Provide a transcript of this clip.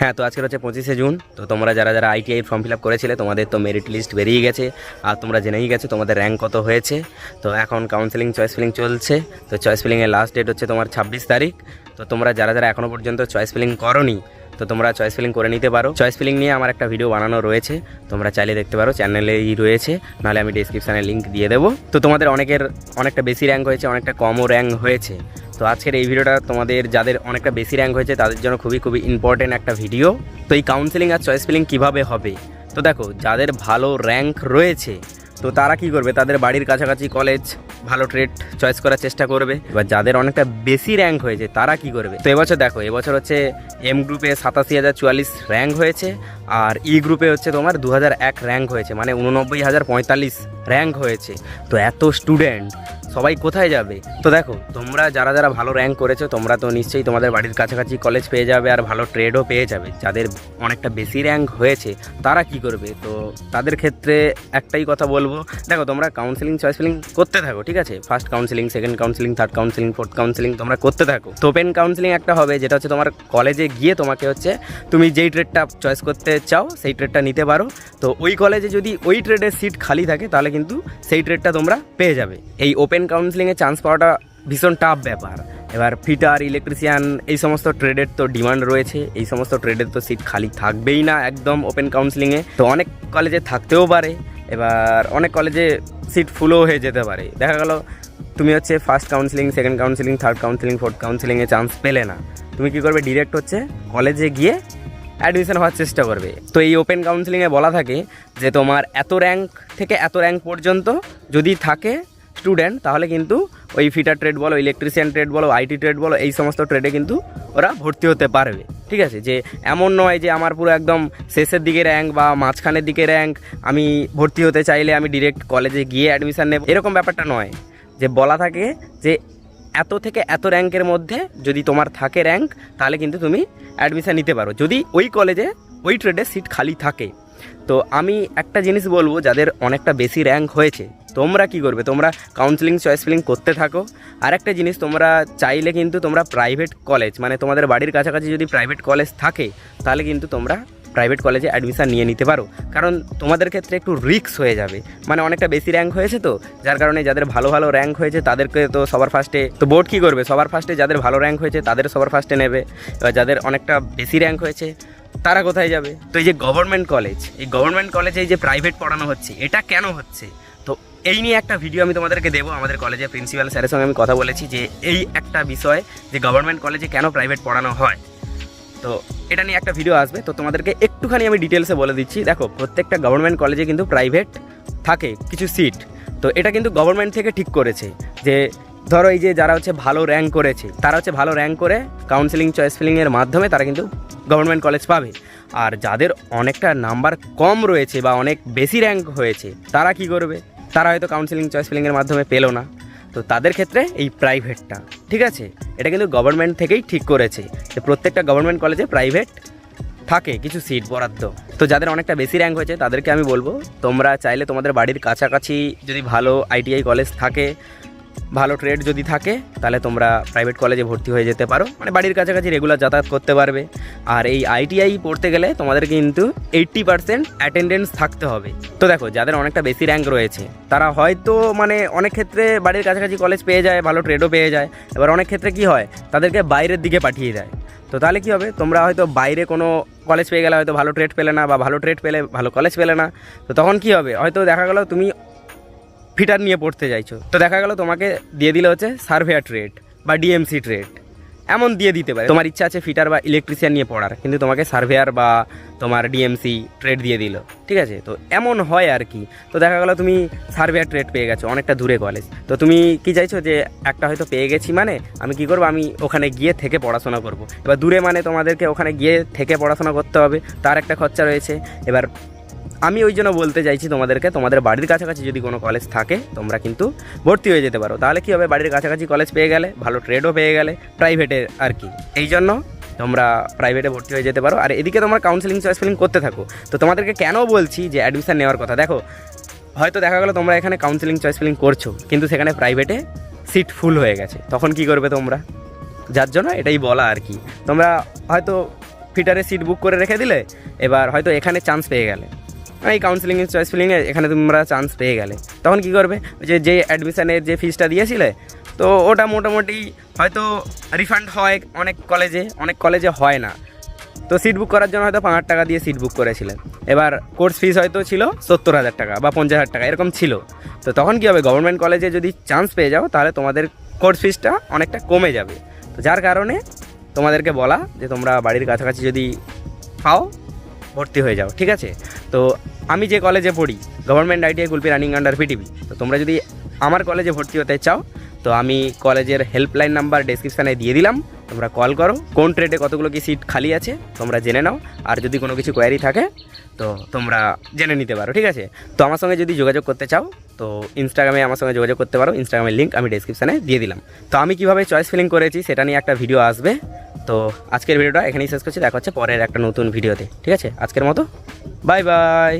হ্যাঁ তো আজকের হচ্ছে পঁচিশে জুন, তো তোমরা যারা যারা আইটিআই ফর্ম ফিল আপ করেছিলে, তোমাদের তো মেরিট লিস্ট বেরিয়ে গেছে। আর তোমরা জেনেই গেছো তোমাদের র্যাঙ্ক কত হয়েছে। তো এখন কাউন্সেলিং চয়েস ফিলিং চলছে। তো চয়েস ফিলিংয়ের লাস্ট ডেট হচ্ছে তোমার ছাব্বিশ তারিখ। তো তোমরা যারা যারা এখনও পর্যন্ত চয়েস ফিলিং করনি, তো তোমরা চয়েস ফিলিং করে নিতে পারো। চয়েস ফিলিং নিয়ে আমার একটা ভিডিও বানানো রয়েছে। তোমরা চাইলে দেখতে পারো চ্যানেলেই রয়েছে। নাহলে আমি ডিসক্রিপশানে লিঙ্ক দিয়ে দেবো। তো তোমাদের অনেকের অনেকটা বেশি র্যাঙ্ক হয়েছে, অনেকটা কমও র্যাঙ্ক হয়েছে। তো আজকের এই ভিডিওটা তোমাদের যাদের অনেকটা বেশি র্যাঙ্ক হয়েছে, তাদের জন্য খুবই খুবই ইম্পর্টেন্ট একটা ভিডিও তো এই কাউন্সেলিং আর চয়েস ফিলিং কীভাবে হবে? তো দেখো, যাদের ভালো র্যাঙ্ক রয়েছে, তো তারা কি করবে? তাদের বাড়ির কাছাকাছি কলেজ ভালো ট্রেড চয়েস করার চেষ্টা করবে। এবার যাদের অনেকটা বেশি র্যাঙ্ক হয়েছে, তারা কি করবে? তো এবছর দেখো, এবছর হচ্ছে এম গ্রুপে সাতাশি হাজার চুয়াল্লিশ র্যাঙ্ক হয়েছে আর ই গ্রুপে হচ্ছে তোমার দু হাজার এক র্যাঙ্ক হয়েছে মানে উননব্বই হাজার পঁয়তাল্লিশ র্যাঙ্ক হয়েছে। তো এত স্টুডেন্ট সবাই কোথায় যাবে? তো দেখো, তোমরা যারা যারা ভালো র্যাঙ্ক করেছ, তোমরা তো নিশ্চয়ই তোমাদের বাড়ির কাছাকাছি কলেজ পেয়ে যাবে আর ভালো ট্রেডও পেয়ে যাবে। যাদের অনেকটা বেশি র্যাঙ্ক হয়েছে, তারা কি করবে? তো তাদের ক্ষেত্রে একটাই কথা বলব। দেখো, তোমরা কাউন্সিলিং চয়েস ফিলিং করতে থাকো, ঠিক আছে? First counselling second counselling third counselling fourth counselling তোমরা করতে থাকো। তো ওপেন কাউন্সিলিং একটা হবে, যেটা হচ্ছে তোমার কলেজে গিয়ে তোমাকে হচ্ছে তুমি যেই ট্রেডটা চয়েস করতে চাও, সেই ট্রেডটা নিতে পারো। তো ওই কলেজে যদি ওই ট্রেডের সিট খালি থাকে, তাহলে কিন্তু সেই ট্রেডটা তোমরা পেয়ে যাবে। এই ওপেন কাউন্সিলিংয়ে চান্স পাওয়াটা ভীষণ টাফ ব্যাপার। এবার ফিটার ইলেকট্রিশিয়ান এই সমস্ত ট্রেডের তো ডিমান্ড রয়েছে। এই সমস্ত ট্রেডের তো সিট খালি থাকবেই না একদম ওপেন কাউন্সিলিংয়ে তো অনেক কলেজে থাকতেও পারে। এবার অনেক কলেজে সিট ফুলও হয়ে যেতে পারে। দেখা গেল, তুমি হচ্ছে first counselling second counselling third counselling fourth কাউন্সিলিংয়ে chance পেলে না। তুমি কী করবে? ডিরেক্ট হচ্ছে কলেজে গিয়ে অ্যাডমিশন হওয়ার চেষ্টা করবে। তো এই ওপেন কাউন্সিলিংয়ে বলা থাকে যে, তোমার এত র্যাঙ্ক থেকে এত র্যাঙ্ক পর্যন্ত যদি থাকে স্টুডেন্ট তাহলে কিন্তু ওই ফিটার ট্রেড বলো ইলেকট্রিশিয়ান ট্রেড বলো আইটি ট্রেড বলো, এই সমস্ত ট্রেডে কিন্তু ওরা ভর্তি হতে পারবে। ঠিক আছে? যে এমন নয় যে আমার পুরো একদম শেষের দিকে র্যাঙ্ক বা মাঝখানের দিকে র্যাঙ্ক আমি ভর্তি হতে চাইলে আমি ডিরেক্ট কলেজে গিয়ে অ্যাডমিশান নেব। এরকম ব্যাপারটা নয়। যে বলা থাকে যে এত থেকে এত র্যাঙ্কের মধ্যে যদি তোমার থাকে র্যাঙ্ক তাহলে কিন্তু তুমি অ্যাডমিশান নিতে পারো। যদি ওই কলেজে ওই ট্রেডে সিট খালি থাকে। তো আমি একটা জিনিস বলব, যাদের অনেকটা বেশি র্যাঙ্ক হয়েছে তোমরা কি করবে? তোমরা কাউন্সিলিং চয়েস ফিলিং করতে থাকো। আর একটা জিনিস, তোমরা চাইলে কিন্তু তোমরা প্রাইভেট কলেজ মানে তোমাদের বাড়ির কাছাকাছি যদি প্রাইভেট কলেজ থাকে, তাহলে কিন্তু তোমরা প্রাইভেট কলেজে অ্যাডমিশান নিয়ে নিতে পারো। কারণ তোমাদের ক্ষেত্রে একটু রিস্ক হয়ে যাবে। মানে অনেকটা বেশি র্যাঙ্ক হয়েছে তো, যার কারণে যাদের ভালো ভালো র্যাঙ্ক হয়েছে, তাদেরকে তো সবার ফার্স্টে তো বোর্ড কী করবে? সবার ফার্স্টে যাদের ভালো র্যাঙ্ক হয়েছে, তাদের সবার ফার্স্টে নেবে। এবার যাদের অনেকটা বেশি র্যাঙ্ক হয়েছে, তারা কোথায় যাবে? তো এই যে গভর্নমেন্ট কলেজ এই গভর্নমেন্ট কলেজে এই যে প্রাইভেট পড়ানো হচ্ছে, এটা কেন হচ্ছে? এই নিয়ে একটা ভিডিও আমি তোমাদেরকে দেবো। আমাদের কলেজের প্রিন্সিপাল স্যারের সঙ্গে আমি কথা বলেছি যে, এই একটা বিষয় যে গভর্নমেন্ট কলেজে কেন প্রাইভেট পড়ানো হয়। তো এটা নিয়ে একটা ভিডিও আসবে। তো তোমাদেরকে একটুখানি আমি ডিটেলসে বলে দিচ্ছি। দেখো, প্রত্যেকটা গভর্নমেন্ট কলেজে কিন্তু প্রাইভেট থাকে, কিছু সিট তো এটা কিন্তু গভর্নমেন্ট থেকে ঠিক করেছে যে, ধরো এই যে যারা হচ্ছে ভালো র্যাঙ্ক করেছে, তারা হচ্ছে ভালো র্যাঙ্ক করে কাউন্সিলিং চয়েস ফিলিংয়ের মাধ্যমে তারা কিন্তু গভর্নমেন্ট কলেজ পাবে। আর যাদের অনেকটা নাম্বার কম রয়েছে বা অনেক বেশি র্যাঙ্ক হয়েছে, তারা কি করবে? তারা হয়তো কাউন্সিলিং চয়েস ফিলিংয়ের মাধ্যমে পেল না। তো তাদের ক্ষেত্রে এই প্রাইভেটটা ঠিক আছে? এটা কিন্তু গভর্নমেন্ট থেকেই ঠিক করেছে যে প্রত্যেকটা গভর্নমেন্ট কলেজে প্রাইভেট থাকে, কিছু সিট বরাদ্দ। তো যাদের অনেকটা বেশি র্যাঙ্ক হয়েছে, তাদেরকে আমি বলব, তোমরা চাইলে তোমাদের বাড়ির কাছাকাছি যদি ভালো আইটিআই কলেজ থাকে ভালো ট্রেড যদি থাকে, তাহলে তোমরা প্রাইভেট কলেজে ভর্তি হয়ে যেতে পারো। মানে বাড়ির কাছাকাছি রেগুলার যাতায়াত করতে পারবে। আর এই আইটিআই পড়তে গেলে তোমাদের কিন্তু এইট্টি পার্সেন্ট অ্যাটেন্ডেন্স থাকতে হবে। তো দেখো, যাদের অনেকটা বেশি র্যাঙ্ক রয়েছে, তারা হয়তো মানে অনেক ক্ষেত্রে বাড়ির কাছাকাছি কলেজ পেয়ে যায়, ভালো ট্রেডও পেয়ে যায়। এবার অনেক ক্ষেত্রে কি হয়, তাদেরকে বাইরের দিকে পাঠিয়ে দেয়। তো তাহলে কী হবে, তোমরা হয়তো বাইরে কোনো কলেজ পেয়ে গেলে হয়তো ভালো ট্রেড পেলে না, বা ভালো ট্রেড পেলে ভালো কলেজ পেলে না। তো তখন কি হবে, হয়তো দেখা গেলো তুমি ফিটার নিয়ে পড়তে চাইছো তো দেখা গেলো তোমাকে দিয়ে দিলে হচ্ছে সার্ভেয়ার ট্রেড বা ডিএমসি ট্রেড। এমন দিয়ে দিতে পারে। তোমার ইচ্ছা আছে ফিটার বা ইলেকট্রিশিয়ান নিয়ে পড়ার, কিন্তু তোমাকে সার্ভেয়ার বা তোমার ডিএমসি ট্রেড দিয়ে দিল। ঠিক আছে? তো এমন হয় আর কি। তো দেখা গেলো তুমি সার্ভেয়ার ট্রেড পেয়ে গেছো অনেকটা দূরে কলেজ তো তুমি কি চাইছো যে একটা হয়তো পেয়ে গেছি মানে আমি কি করব? আমি ওখানে গিয়ে থেকে পড়াশোনা করব। এবার দূরে মানে তোমাদেরকে ওখানে গিয়ে থেকে পড়াশোনা করতে হবে। তার একটা খরচা রয়েছে। এবার আমি ওই জন্য বলতে চাইছি তোমাদেরকে, তোমাদের বাড়ির কাছাকাছি যদি কোনো কলেজ থাকে, তোমরা কিন্তু ভর্তি হয়ে যেতে পারো। তাহলে কি হবে? বাড়ির কাছাকাছি কলেজ পেয়ে গেলে, ভালো ট্রেডও পেয়ে গেলে প্রাইভেটে আর কি। এই জন্য তোমরা প্রাইভেটে ভর্তি হয়ে যেতে পারো। আর এদিকে তোমরা কাউন্সিলিং চয়েস ফিলিং করতে থাকো। তো তোমাদেরকে কেন বলছি যে অ্যাডমিশান নেওয়ার কথা? দেখো, হয়তো দেখা গেলো তোমরা এখানে কাউন্সিলিং চয়েস ফিলিং করছ, কিন্তু সেখানে প্রাইভেটে সিট ফুল হয়ে গেছে। তখন কি করবে তোমরা? যার জন্য এটাই বলা আর কি। তোমরা হয়তো ফিটারে সিট বুক করে রেখে দিলে, এবার হয়তো এখানে চান্স পেয়ে গেলে। এই কাউন্সিলিং চয়েস ফিলিংয়ে এখানে তোমরা চান্স পেয়ে গেলে। তখন কি করবে? যে যে অ্যাডমিশনের যে ফিসটা দিয়েছিলে, তো ওটা মোটামুটি হয়তো রিফান্ড হয় অনেক কলেজে অনেক কলেজে হয় না। তো সিট বুক করার জন্য হয়তো পাঁচ হাজার টাকা দিয়ে সিট বুক করেছিলেন। এবার কোর্স ফিস হয়তো ছিল সত্তর হাজার টাকা বা পঞ্চাশ হাজার টাকা, এরকম ছিল। তো তখন কী হবে? গভর্নমেন্ট কলেজে যদি চান্স পেয়ে যাও, তাহলে তোমাদের কোর্স ফিসটা অনেকটা কমে যাবে। তো যার কারণে তোমাদেরকে বলা যে তোমরা বাড়ির কাছাকাছি যদি পাও ভর্তি হয়ে যাও, ঠিক আছে? তো আমি যে কলেজে পড়ি government ITI Kulpi running under PTV তো তোমরা যদি আমার কলেজে ভর্তি হতে চাও, তো আমি কলেজের হেল্পলাইন নাম্বার ডেসক্রিপশানে দিয়ে দিলাম, তোমরা কল করো, কোন ট্রেডে কতগুলো কি সিট খালি আছে, তোমরা জেনে নাও, আর যদি কোনো কিছু কোয়ারি থাকে, তো তোমরা জেনে নিতে পারো, ঠিক আছে? তো আমার সঙ্গে যদি যোগাযোগ করতে চাও, তো ইনস্টাগ্রামে আমার সঙ্গে যোগাযোগ করতে পারো ইনস্টাগ্রামের লিঙ্ক আমি ডেসক্রিপশানে দিয়ে দিলাম। তো আমি কীভাবে চয়েস ফিলিং করেছি, সেটা নিয়ে একটা ভিডিও আসবে। তো আজকের ভিডিওটা এখানেই শেষ করছি। দেখা হচ্ছে পরের একটা নতুন ভিডিওতে। ঠিক আছে? আজকের মতো। Bye bye.